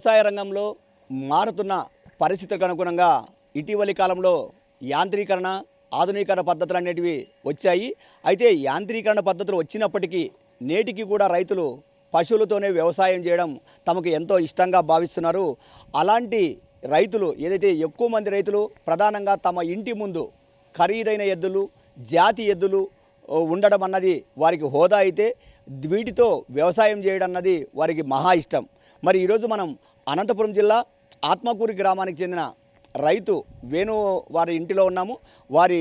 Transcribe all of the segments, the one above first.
వ్యవసాయ రంగంలో మారుతున్న పరిస్థితులకు అనుగుణంగా ఇటీవలి కాలంలో యాంత్రీకరణ ఆధునీకరణ పద్ధతులు అనేటివి వచ్చాయి. అయితే యాంత్రీకరణ పద్ధతులు వచ్చినప్పటికీ నేటికి కూడా రైతులు పశువులతోనే వ్యవసాయం చేయడం తమకు ఎంతో ఇష్టంగా భావిస్తున్నారు. అలాంటి రైతులు ఏదైతే ఎక్కువ మంది రైతులు ప్రధానంగా తమ ఇంటి ముందు ఖరీదైన ఎద్దులు జాతి ఎద్దులు ఉండడం అన్నది వారికి హోదా అయితే వీటితో వ్యవసాయం చేయడం అన్నది వారికి మహా ఇష్టం. మరి ఈరోజు మనం అనంతపురం జిల్లా ఆత్మకూరి గ్రామానికి చెందిన రైతు వేణు వారి ఇంటిలో ఉన్నాము. వారి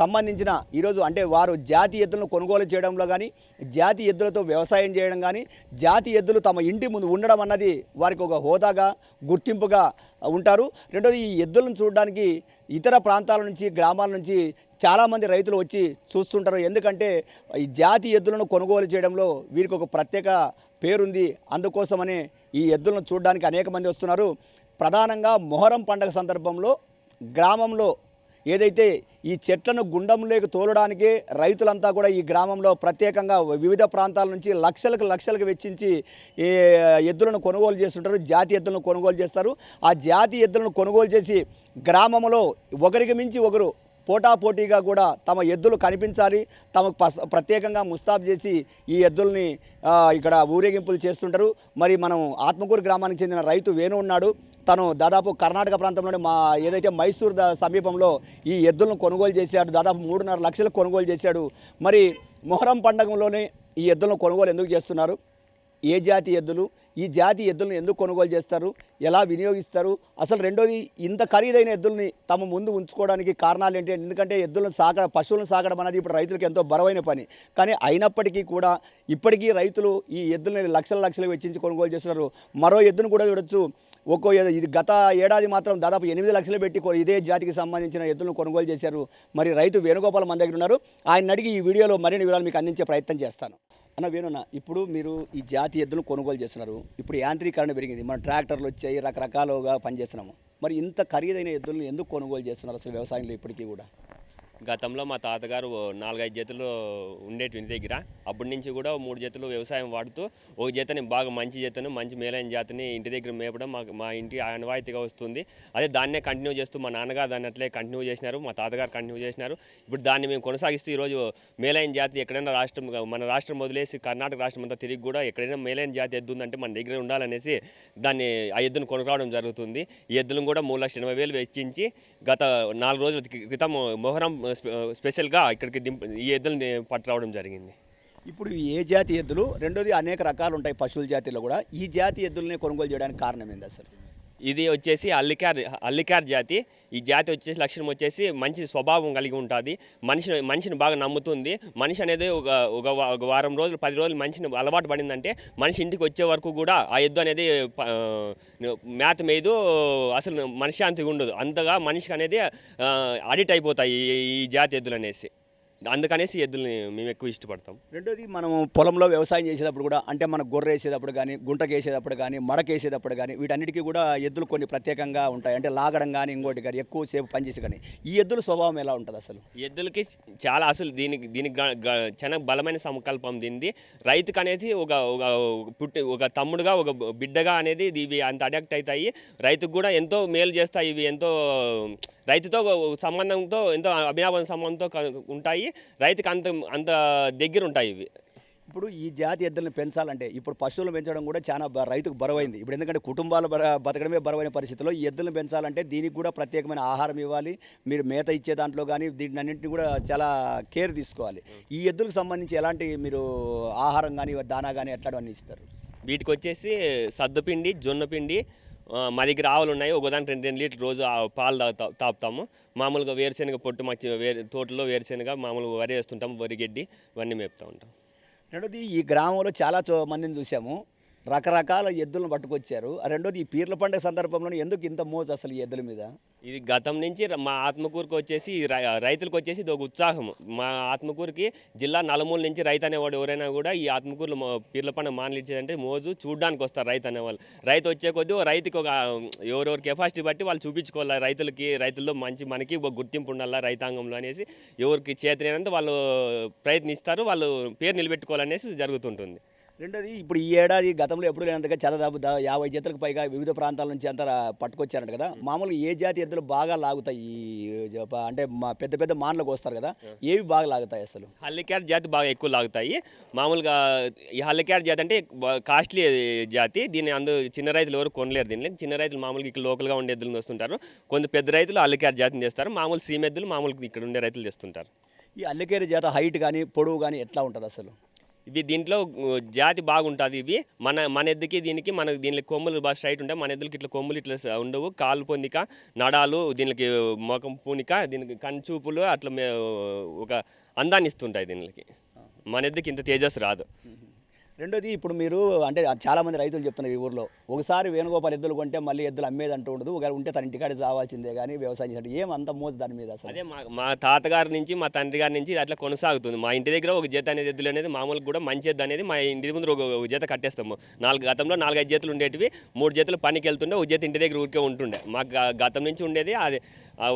సంబంధించిన ఈరోజు అంటే వారు జాతి ఎద్దులను కొనుగోలు చేయడంలో కానీ జాతి ఎద్దులతో వ్యవసాయం చేయడం కానీ జాతి ఎద్దులు తమ ఇంటి ముందు ఉండడం అన్నది వారికి ఒక హోదాగా గుర్తింపుగా ఉంటారు. రెండోది ఈ ఎద్దులను చూడడానికి ఇతర ప్రాంతాల నుంచి గ్రామాల నుంచి చాలామంది రైతులు వచ్చి చూస్తుంటారు. ఎందుకంటే ఈ జాతి ఎద్దులను కొనుగోలు చేయడంలో వీరికి ఒక ప్రత్యేక పేరుంది. అందుకోసమనే ఈ ఎద్దులను చూడడానికి అనేక మంది వస్తున్నారు. ప్రధానంగా మొహరం పండగ సందర్భంలో గ్రామంలో ఏదైతే ఈ చెట్లను గుండంలోకి తోలడానికి రైతులంతా కూడా ఈ గ్రామంలో ప్రత్యేకంగా వివిధ ప్రాంతాల నుంచి లక్షలకు లక్షలకు వెచ్చించి ఈ ఎద్దులను కొనుగోలు చేస్తుంటారు జాతి ఎద్దులను కొనుగోలు చేస్తారు. ఆ జాతి ఎద్దులను కొనుగోలు చేసి గ్రామంలో ఒకరికి మించి ఒకరు పోటాపోటీగా కూడా తమ ఎద్దులు కనిపించాలి తమకు పస ప్రత్యేకంగా ముస్తాబ్ చేసి ఈ ఎద్దుల్ని ఇక్కడ ఊరేగింపులు చేస్తుంటారు. మరి మనం ఆత్మకూరు గ్రామానికి చెందిన రైతు వేణు ఉన్నాడు తను దాదాపు కర్ణాటక ప్రాంతంలోని మా ఏదైతే మైసూర్ ద- సమీపంలో ఈ ఎద్దులను కొనుగోలు చేశాడు దాదాపు మూడున్నర లక్షలు కొనుగోలు చేశాడు. మరి మొహరం పండగంలోనే ఈ ఎద్దులను కొనుగోలు ఎందుకు చేస్తున్నారు? ఏ జాతి ఎద్దులు ఈ జాతి ఎద్దులను ఎందుకు కొనుగోలు చేస్తారు ఎలా వినియోగిస్తారు అసలు రెండోది ఇంత ఖరీదైన ఎద్దుల్ని తమ ముందు ఉంచుకోవడానికి కారణాలు ఏంటి ఎందుకంటే ఎద్దులను సాగ పశువులను సాగడం అనేది ఇప్పుడు రైతులకు ఎంతో బరువైన పని. కానీ అయినప్పటికీ కూడా ఇప్పటికీ రైతులు ఈ ఎద్దుల్ని లక్షల లక్షలు వెచ్చించి కొనుగోలు చేస్తున్నారు. మరో ఎద్దును కూడా చూడొచ్చు. ఒక్కో ఇది గత ఏడాది మాత్రం దాదాపు ఎనిమిది లక్షలు పెట్టి ఇదే జాతికి సంబంధించిన ఎద్దులను కొనుగోలు చేశారు. మరి రైతు వేణుగోపాల్ మన దగ్గర ఉన్నారు. ఆయన అడిగి ఈ వీడియోలో మరిన్ని వివరాలు మీకు అందించే ప్రయత్నం చేస్తాను. అన్న వేణున్న ఇప్పుడు మీరు ఈ జాతి ఎద్దులు కొనుగోలు చేస్తున్నారు. ఇప్పుడు యాంత్రీకరణ పెరిగింది. మన ట్రాక్టర్లు వచ్చాయి రకరకాలుగా పనిచేస్తున్నాము. మరి ఇంత ఖరీదైన ఎద్దులను ఎందుకు కొనుగోలు చేస్తున్నారు అసలు వ్యవసాయంలో ఇప్పటికీ కూడా? గతంలో మా తాతగారు నాలుగైదు జతలు ఉండేటి ఇంటి దగ్గర. అప్పటి నుంచి కూడా మూడు జతలు వ్యవసాయం వాడుతూ ఒక జతని బాగా మంచి జతను మంచి మేలైన జాతిని ఇంటి దగ్గర మేపడం మా మా ఇంటి ఆనవాయితీగా వస్తుంది. అదే దాన్నే కంటిన్యూ చేస్తూ మా నాన్నగారు దాన్ని అట్లే కంటిన్యూ చేసినారు మా తాతగారు కంటిన్యూ చేసినారు. ఇప్పుడు దాన్ని మేము కొనసాగిస్తూ ఈరోజు మేలైన జాతి ఎక్కడైనా రాష్ట్రం మన రాష్ట్రం వదిలేసి కర్ణాటక రాష్ట్రం అంతా తిరిగి కూడా ఎక్కడైనా మేలైన జాతి ఎద్దు ఉందంటే మన దగ్గర ఉండాలనేసి దాన్ని ఆ ఎద్దును కొనుక్కోవడం జరుగుతుంది. ఈ ఎద్దులను కూడా మూడు లక్షల ఎనభై వేలు వెచ్చించి గత నాలుగు రోజుల క్రితం మొహరం స్పెషల్గా ఇక్కడికి దింప ఈ ఎద్దులను పట్టురావడం జరిగింది. ఇప్పుడు ఏ జాతి ఎద్దులు రెండోది అనేక రకాలు ఉంటాయి పశువుల జాతిలో కూడా. ఈ జాతి ఎద్దులనే కొనుగోలు చేయడానికి కారణం ఏందా సార్ ఇది వచ్చేసి అల్లికార్ అల్లికార్ జాతి. ఈ జాతి వచ్చేసి లక్షణం వచ్చేసి మంచి స్వభావం కలిగి ఉంటుంది. మనిషి మనిషిని బాగా నమ్ముతుంది. మనిషి అనేది ఒక ఒక ఒక వారం రోజులు పది రోజులు మనిషిని అలవాటు పడిందంటే మనిషి ఇంటికి వచ్చే వరకు కూడా ఆ ఎద్దు అనేది మేత మేదు అసలు మనశ్శాంతిగా ఉండదు. అంతగా మనిషికి అనేది అడిట్ అయిపోతాయి ఈ- ఈ జాతి ఎద్దులు అనేసి. అందుకనేసి ఎద్దుల్ని మేము ఎక్కువ ఇష్టపడతాం. రెండోది మనం పొలంలో వ్యవసాయం చేసేటప్పుడు కూడా అంటే మన గొర్రె వేసేటప్పుడు కానీ గుంటకు వేసేటప్పుడు కానీ మడక వేసేటప్పుడు కానీ వీటన్నిటికీ కూడా ఎద్దులు కొన్ని ప్రత్యేకంగా ఉంటాయి. అంటే లాగడం కానీ ఇంకోటి కానీ ఎక్కువసేపు పనిచేసి కానీ ఈ ఎద్దుల స్వభావం ఎలా ఉంటుంది అసలు? ఎద్దులకి చాలా అసలు దీనికి దీనికి చాలా బలమైన సంకల్పం దీనిది. రైతుకు అనేది ఒక ఒక పుట్టి ఒక తమ్ముడుగా ఒక బిడ్డగా అనేది ఇవి అంత అడాక్ట్ అవుతాయి రైతుకు కూడా ఎంతో మేలు చేస్తాయి ఇవి ఎంతో రైతుతో సంబంధంతో ఎంతో అభినాభ సంబంధంతో ఉంటాయి. రైతుకు అంత అంత దగ్గర ఉంటాయి ఇవి. ఇప్పుడు ఈ జాతి ఎద్దులను పెంచాలంటే ఇప్పుడు పశువులను పెంచడం కూడా చాలా బ- రైతుకు బరువైంది. ఇప్పుడు ఎందుకంటే కుటుంబాలు బతకడమే బరువైన పరిస్థితిలో ఈ ఎద్దులను పెంచాలంటే దీనికి కూడా ప్రత్యేకమైన ఆహారం ఇవ్వాలి. మీరు మేత ఇచ్చే దాంట్లో కానీ దీన్ని అన్నింటినీ కూడా చాలా కేర్ తీసుకోవాలి. ఈ ఎద్దులకు సంబంధించి ఎలాంటి మీరు ఆహారం కానీ దానా కానీ ఎట్లాంటివన్నీ ఇస్తారు? వీటికి వచ్చేసి సద్దుపిండి జొన్న పిండి ఆ, మా దగ్గర ఆవులు ఉన్నాయి. ఒకదానికి రెండు రెండు లీటర్ రోజు ఆ పాలు తాగుతా తాపుతాము. మామూలుగా వేరుశెనగ పొట్టు మచ్చి వేరు తోటలో వేరుశెనగ మామూలుగా వరి వేస్తుంటాము వరి గడ్డి ఇవన్నీ మేపుతూ ఉంటాం. రెండోది ఈ గ్రామంలో చాలా చో మందిని చూసాము. రకరకాల ఎద్దులను పట్టుకొచ్చారు. రెండోది ఈ పీర్ల పండుగ సందర్భంలో ఎందుకు ఇంత మోజు అసలు ఈ ఎద్దుల మీద? ఇది గతం నుంచి మా ఆత్మకూరుకి వచ్చేసి రైతులకు వచ్చేసి ఇది ఒక ఉత్సాహం. మా ఆత్మకూరుకి జిల్లా నలుమూల నుంచి రైతు అనేవాడు ఎవరైనా కూడా ఈ ఆత్మకూరులో పీర్ల పండుగ మానలిచ్చేదంటే మోజు చూడడానికి వస్తారు రైతు అనేవాళ్ళు. రైతు వచ్చే కొద్దీ రైతుకి ఒక ఎవరెవరి కెపాసిటీ బట్టి వాళ్ళు చూపించుకోవాలి రైతులకి రైతుల్లో మంచి మనకి ఒక గుర్తింపు ఉండాలా రైతాంగంలో అనేసి ఎవరికి చేతనైనంత వాళ్ళు ప్రయత్నిస్తారు వాళ్ళు పేరు నిలబెట్టుకోవాలనేసి జరుగుతుంటుంది. రెండోది ఇప్పుడు ఈ ఏడాది గతంలో ఎప్పుడు లేనంతగా చదదాపు యాభై జతలకు పైగా వివిధ ప్రాంతాల నుంచి అంతా పట్టుకొచ్చారంట కదా. మామూలుగా ఏ జాతి ఎద్దులు బాగా లాగుతాయి? అంటే మా పెద్ద పెద్ద మాన్లకు వస్తారు కదా. ఏవి బాగా లాగుతాయి అసలు? హల్లిక్యాట్ జాతి బాగా ఎక్కువ లాగుతాయి. మామూలుగా ఈ హల్లిక్యాట్ జాతి అంటే కాస్ట్లీ జాతి. దీన్ని అందు చిన్న రైతులు ఎవరు కొనలేరు దీన్ని. చిన్న రైతులు మామూలుగా ఇక్కడ లోకల్గా ఉండే ఎద్దులను వస్తుంటారు కొంత పెద్ద రైతులు హల్లిక్యాట్ జాతిని తెస్తారు. మామూలు సీమెద్దులు మామూలుగా ఇక్కడ ఉండే రైతులు తెస్తుంటారు. ఈ అల్లకేరి జాత హైట్ కానీ పొడవు కానీ ఎట్లా ఉంటుంది అసలు? ఇవి దీంట్లో జాతి బాగుంటుంది ఇవి. మన మన ఎద్దుకి దీనికి మన దీనికి కొమ్ములు బాగా స్ట్రైట్ ఉంటాయి. మన ఎద్దులకి ఇట్లా కొమ్ములు ఇట్లా ఉండవు. కాలు పొందిక నడాలు దీనికి మొఖం పూనిక దీనికి కన్చూపులు అట్లా ఒక అందాన్ని ఇస్తుంటాయి దీనికి. మన ఎద్దుకి ఇంత తేజస్ రాదు. రెండోది ఇప్పుడు మీరు అంటే చాలామంది రైతులు చెప్తున్నారు ఈ ఊర్లో. ఒకసారి వేణుగోపాల్ ఎద్దులు కొంటే మళ్ళీ ఎద్దులు అమ్మేది అంటూ ఉండదు. ఒకవేళ ఉంటే తన ఇంటికాడ చావాల్సిందే కానీ వ్యవసాయం చేసినట్టు ఏం అంత మోజు దాని మీద అసలు? అదే మా మా తాతగారి నుంచి మా తండ్రి గారి నుంచి అట్లా కొనసాగుతుంది. మా ఇంటి దగ్గర ఒక జత అనేది ఎద్దులు అనేది మామూలుగా కూడా మంచి ఎద్దు అనేది మా ఇంటి ముందు ఒక జత కట్టేస్తాము. నాలుగు గతంలో నాలుగైదు జతలు ఉండేటివి. మూడు జతలు పనికి వెళ్తుండే ఒక జత ఇంటి దగ్గర ఊరికే ఉంటుండే. మాకు గతం నుంచి ఉండేది అది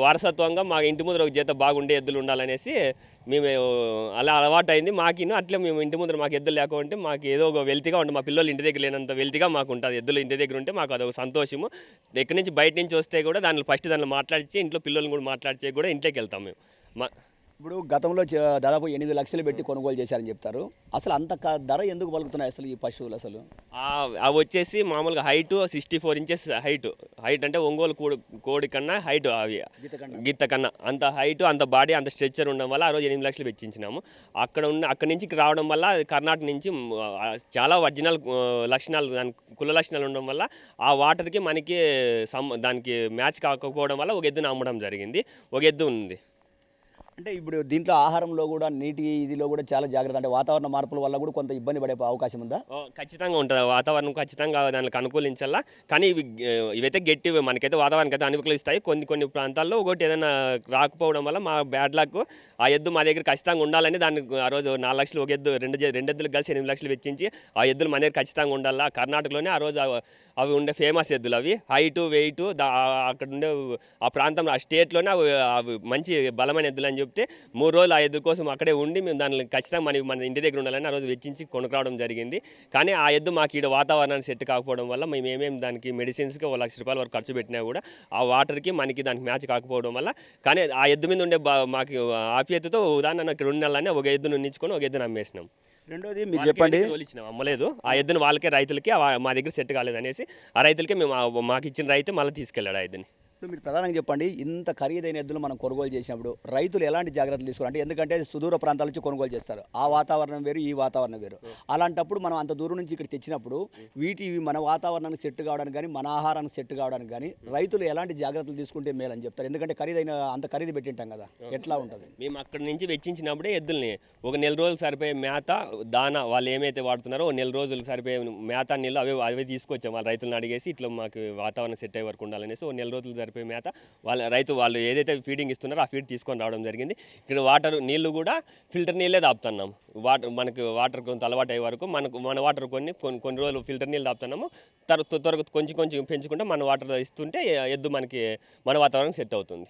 వారసత్వంగా మా ఇంటి ముందర ఒక జత బాగుండే ఎద్దులు ఉండాలనేసి మేము అలా అలవాటు అయింది మాకిను అట్లా మేము ఇంటి ముందర మాకు ఎద్దులు లేకుంటే మాకు ఏదో ఒక వెల్తిగా ఉంటుంది మా పిల్లలు ఇంటి దగ్గర లేనంత వెల్తిగా మాకు ఉంటుంది. ఎద్దులు ఇంటి దగ్గర ఉంటే మాకు అదొక సంతోషము. ఎక్కడి నుంచి బయట నుంచి వస్తే కూడా దానిలో ఫస్ట్ దానిలో మాట్లాడిచి ఇంట్లో పిల్లల్ని కూడా మాట్లాడిచి కూడా ఇంట్లోకి వెళ్తాం మేము. మా ఇప్పుడు గతంలో దాదాపు ఎనిమిది లక్షలు పెట్టి కొనుగోలు చేశారని చెప్తారు. అసలు అంత ధర ఎందుకు పలుకుతున్నాయి అసలు ఈ పశువులు అసలు? అవి వచ్చేసి మామూలుగా height sixty four inches height. Height అంటే ఒంగోలు కోడి కోడి కన్నా హైట్ అవి. గీతకండ. గీత కన్నా. అంత హైట్ అంత బాడీ అంత స్ట్రెచ్చర్ ఉండడం వల్ల ఆ రోజు ఎనిమిది లక్షలు వెచ్చించినాము. అక్కడ ఉన్న అక్కడ నుంచి రావడం వల్ల కర్ణాటక నుంచి చాలా ఒరిజినల్ లక్షణాలు దాని కుల లక్షణాలు ఉండడం వల్ల ఆ వాటర్కి మనకి సమ్ దానికి మ్యాచ్ కాకపోవడం వల్ల ఒక ఎద్దును అమ్మడం జరిగింది. ఒక ఎద్దు ఉంది. అంటే ఇప్పుడు దీంట్లో ఆహారంలో కూడా నీటి ఇదిలో కూడా చాలా జాగ్రత్త. అంటే వాతావరణ మార్పుల వల్ల కూడా కొంత ఇబ్బంది పడే అవకాశం ఉందా? ఖచ్చితంగా ఉంటుంది. వాతావరణం ఖచ్చితంగా దానికి అనుకూలించాలా కానీ ఇవి ఇవైతే గట్టి మనకైతే వాతావరణం అయితే అనుకూలిస్తాయి. కొన్ని కొన్ని ప్రాంతాల్లో ఒకటి ఏదైనా రాకపోవడం వల్ల మా బ్యాడ్ లక్ ఆ ఎద్దు మా దగ్గర ఖచ్చితంగా ఉండాలని దాన్ని ఆ రోజు నాలుగు లక్షలు ఒక ఎద్దు రెండు రెండు ఎద్దులు కలిసి ఎనిమిది లక్షలు వెచ్చించి ఆ ఎద్దులు మన దగ్గర ఖచ్చితంగా ఉండాలా కర్ణాటకలోనే ఆ రోజు అవి ఉండే ఫేమస్ ఎద్దులు అవి. హైటు వెయిట్ అక్కడ ఉండే ఆ ప్రాంతంలో ఆ స్టేట్లోనే అవి అవి మంచి బలమైన ఎద్దులు అని చెప్తే మూడు రోజులు ఆ ఎద్దు కోసం అక్కడే ఉండి మేము దాన్ని ఖచ్చితంగా మన మన ఇంటి దగ్గర ఉండాలని ఆ రోజు వెచ్చించి కొనుక్రావడం జరిగింది. కానీ ఆ ఎద్దు మాకు ఈడ వాతావరణానికి సెట్ కాకపోవడం వల్ల మేము ఏమేమి దానికి మెడిసిన్స్కి ఒక లక్ష రూపాయల వరకు ఖర్చు పెట్టినా కూడా ఆ వాటర్కి మనకి దానికి మ్యాచ్ కాకపోవడం వల్ల కానీ ఆ ఎద్దు మీద ఉండే బా- మాకు ఆప్యాయతతో ఉదాహరణ ఇక్కడ ఉండాలని ఒక ఎద్దును నించుకొని ఒక ఎద్దును అమ్మేసినాం. రెండోది మీరు చెప్పండి. తోలిచ్చినాం, అమ్మలేదు. ఆ ఎద్దును వాళ్ళకే రైతులకి మా దగ్గర సెట్ కాలేదు అనేసి ఆ రైతులకి మేము మాకు ఇచ్చిన రైతు మళ్ళీ తీసుకెళ్ళాడు ఆ ఎద్దుని. ఇప్పుడు మీరు ప్రధానంగా చెప్పండి ఇంత ఖరీదైన ఎద్దులు మనం కొనుగోలు చేసినప్పుడు రైతులు ఎలాంటి జాగ్రత్తలు తీసుకోవాలి అంటే ఎందుకంటే సుదూర ప్రాంతాల నుంచి కొనుగోలు చేస్తారు. ఆ వాతావరణం వేరు ఈ వాతావరణం వేరు. అలాంటప్పుడు మనం అంత దూరం నుంచి ఇక్కడ తెచ్చినప్పుడు వీటి మన వాతావరణానికి సెట్ కావడానికి కానీ మన ఆహారానికి సెట్ కావడానికి కానీ రైతులు ఎలాంటి జాగ్రత్తలు తీసుకుంటే మేలని చెప్తారు. ఎందుకంటే ఖరీదైన అంత ఖరీదు పెట్టింటాం కదా. ఎట్లా ఉంటుంది? మేము అక్కడి నుంచి వెచ్చించినప్పుడే ఎద్దుల్ని ఒక నెల రోజులు సరిపోయే మేత దాన వాళ్ళు ఏమైతే వాడుతున్నారో నెల రోజులు సరిపోయే మేత నీళ్ళు అవే అవే తీసుకొచ్చాం. వాళ్ళ రైతులను అడిగేసి ఇట్లా మాకు వాతావరణం సెట్ అయ్యే వరకు ఉండాలనేసి ఒక నెల రోజులు సరిపోయే మేత. వాళ్ళ రైతు వాళ్ళు ఏదైతే ఫీడింగ్ ఇస్తున్నారో ఆ ఫీడ్ తీసుకొని రావడం జరిగింది. ఇక్కడ వాటర్ నీళ్ళు కూడా ఫిల్టర్ నీళ్ళే దాపుతున్నాం వాటర్ మనకు వాటర్ కొంత అలవాటు అయ్యే వరకు మనకు మన వాటర్ కొన్ని కొన్ని కొన్ని రోజులు ఫిల్టర్ నీళ్ళు దాపుతున్నాము. తర్వాత త్వరగా కొంచెం కొంచెం పెంచుకుంటే మన వాటర్ ఇస్తుంటే ఎద్దు మనకి మన వాతావరణం సెట్ అవుతుంది.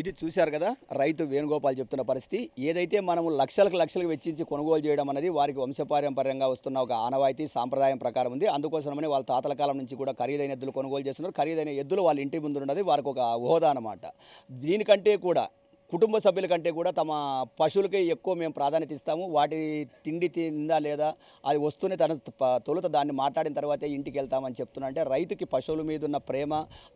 ఇది చూశారు కదా రైతు వేణుగోపాల్ చెప్తున్న పరిస్థితి. ఏదైతే మనము లక్షలకు లక్షలకు వెచ్చించి కొనుగోలు చేయడం అనేది వారికి వంశపారంపర్యంగా వస్తున్న ఒక ఆనవాయితీ సాంప్రదాయం ప్రకారం ఉంది. అందుకోసమని వాళ్ళ తాతల కాలం నుంచి కూడా ఖరీదైన ఎద్దులు కొనుగోలు చేస్తున్నారు. ఖరీదైన ఎద్దులు వాళ్ళ ఇంటి ముందు ఉన్నది వారికి ఒక హోదా అనమాట దీనికంటే కూడా కుటుంబ సభ్యుల కంటే కూడా తమ పశువులకే ఎక్కువ మేము ప్రాధాన్యత ఇస్తాము. వాటి తిండి తిందా లేదా అది వస్తూనే తన తొలుత దాన్ని మాట్లాడిన తర్వాతే ఇంటికి వెళ్తామని చెప్తున్నా. అంటే రైతుకి పశువుల మీద ఉన్న ప్రేమ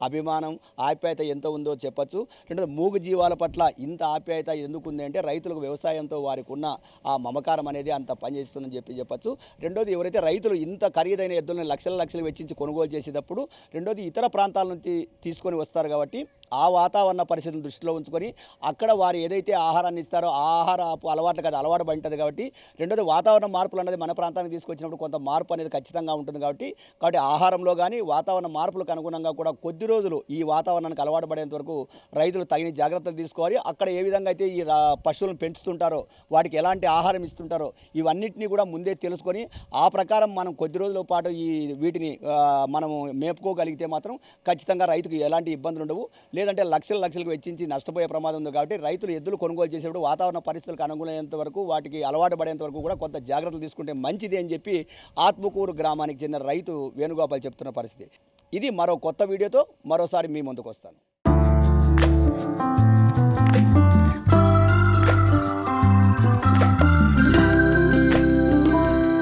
అభిమానం ఆప్యాయత ఎంత ఉందో చెప్పచ్చు. రెండోది మూగు జీవాల పట్ల ఇంత ఆప్యాయత ఎందుకు ఉంది అంటే రైతులకు వ్యవసాయంతో వారికి ఉన్న ఆ మమకారం అనేది అంత పనిచేస్తుందని చెప్పి చెప్పచ్చు. రెండోది ఎవరైతే రైతులు ఇంత ఖరీదైన ఎద్దులను లక్షల లక్షలు వెచ్చించి కొనుగోలు చేసేటప్పుడు రెండోది ఇతర ప్రాంతాల నుంచి తీసుకొని వస్తారు కాబట్టి ఆ వాతావరణ పరిస్థితులను దృష్టిలో ఉంచుకొని అక్కడ వారు ఏదైతే ఆహారాన్ని ఇస్తారో ఆ ఆహార అలవాట్లు కదా అలవాటు పడి ఉంటుంది కాబట్టి రెండోది వాతావరణ మార్పులు అనేది మన ప్రాంతానికి తీసుకొచ్చినప్పుడు కొంత మార్పు అనేది ఖచ్చితంగా ఉంటుంది కాబట్టి కాబట్టి ఆహారంలో కానీ వాతావరణ మార్పులకు అనుగుణంగా కూడా కొద్ది రోజులు ఈ వాతావరణానికి అలవాటు పడేంత వరకు రైతులు తగిన జాగ్రత్తలు తీసుకోవాలి. అక్కడ ఏ విధంగా అయితే ఈ పశువులను పెంచుతుంటారో వాటికి ఎలాంటి ఆహారం ఇస్తుంటారో ఇవన్నిటిని కూడా ముందే తెలుసుకొని ఆ ప్రకారం మనం కొద్ది రోజుల పాటు ఈ వీటిని మనం మనము మేపుకోగలిగితే మాత్రం ఖచ్చితంగా రైతుకు ఎలాంటి ఇబ్బందులు ఉండవు. లేదంటే లక్షల లక్షలకు వెచ్చించి నష్టపోయే ప్రమాదం ఉంది కాబట్టి రైతులు ఎద్దులు కొనుగోలు చేసేప్పుడు వాతావరణ పరిస్థితులకు అనుగుణమైనంత వరకు వాటికి అలవాటు పడేంత వరకు కూడా కొంత జాగ్రత్తలు తీసుకుంటే మంచిది అని చెప్పి ఆత్మకూరు గ్రామానికి చెందిన రైతు వేణుగోపాల్ చెప్తున్న పరిస్థితి. ఇది మరో కొత్త వీడియోతో మరోసారి మీ ముందుకు వస్తాను.